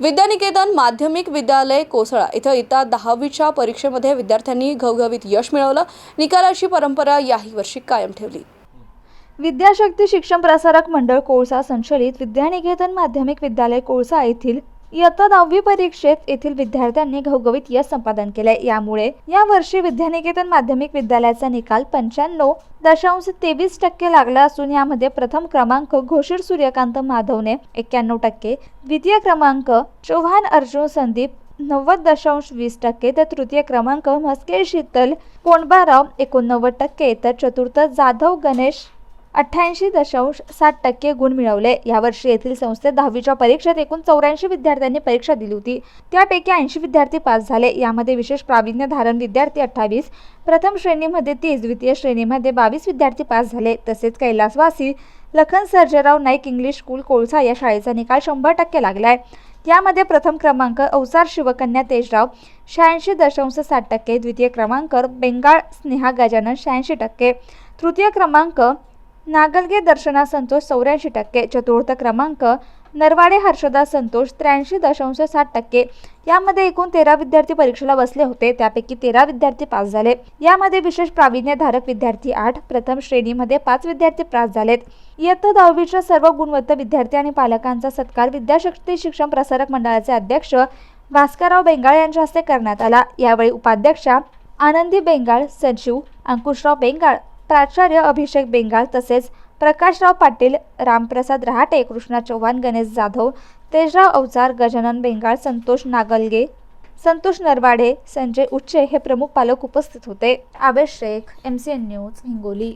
विद्यानिकेतन माध्यमिक विद्यालय कोसळा. इथं इता दहावीच्या परीक्षेमध्ये विद्यार्थ्यांनी घवघवीत यश मिळवलं. निकालाची परंपरा याही वर्षी कायम ठेवली. विद्याशक्ती शिक्षण प्रसारक मंडळ कोळसा संचलित विद्यानिकेतन माध्यमिक विद्यालय कोळसा येथील इयत्ता दहावी परीक्षेत येथील विद्यार्थ्यांनी घवघवीत यश संपादन केले यामुळे या वर्षी विद्यानिकेतन माध्यमिक विद्यालयाचा निकाल पंच्याण्णव दशांश तेवीस टक्के लागला असून यामध्ये प्रथम क्रमांक घोषित सूर्यकांत माधवने एक्क्याण्णव टक्के द्वितीय क्रमांक चौहान अर्जुन संदीप नव्वद दशांश वीस टक्के तर तृतीय क्रमांक म्हस्के शीतल कोंडबाराव एकोणनव्वद टक्के तर चतुर्थ जाधव गणेश अठ्ठ्याऐंशी दशांश सात टक्के गुण मिळवले. यावर्षी येथील संस्थेत दहावीच्या परीक्षेत एकूण चौऱ्याऐंशी विद्यार्थ्यांनी परीक्षा दिली होती. त्यापैकी ऐंशी विद्यार्थी पास झाले. यामध्ये विशेष प्रावीण्य धारण विद्यार्थी अठ्ठावीस प्रथम श्रेणीमध्ये तीस द्वितीय श्रेणीमध्ये बावीस विद्यार्थी पास झाले. तसेच कैलासवासी लखन सर्जेराव नाईक इंग्लिश स्कूल कोळसा या शाळेचा निकाल शंभर टक्के लागलाय. यामध्ये प्रथम क्रमांक अवसार शिवकन्या तेजराव शहाऐंशी दशांश साठ टक्के द्वितीय क्रमांक बेंगाळ स्नेहा गजानन शहाऐंशी टक्के तृतीय क्रमांक नागलगे दर्शना संतोष चौऱ्याऐंशी टक्के चतुर्थ क्रमांक नरवाडे हर्षदा संतोष त्र्याऐंशी दशांश सात टक्के. यामध्ये एकूण तेरा विद्यार्थी परीक्षेला बसले होते त्यापैकी तेरा विद्यार्थी पास झाले. यामध्ये विशेष प्रावीण्यधारक विद्यार्थी आठ प्रथम श्रेणीमध्ये पाच विद्यार्थी पास झालेत. इयत्ता दहावीच्या सर्व गुणवत्ता विद्यार्थी आणि पालकांचा सत्कार विद्याशक्ती शिक्षण प्रसारक मंडळाचे अध्यक्ष भास्करराव बेंगाळ यांच्या हस्ते करण्यात आला. यावेळी उपाध्यक्षा आनंदी बेंगाळ सचिव अंकुशराव बेंगाळ प्राचार्य अभिषेक बेंगाळ तसेच प्रकाशराव पाटील रामप्रसाद रहाटे कृष्णा चव्हाण गणेश जाधव तेजराव अवचार गजानन बेंगाळ संतोष नागलगे संतोष नरवाडे संजय उच्चे हे प्रमुख पालक उपस्थित होते. Abesh Shaikh M C N news Hingoli.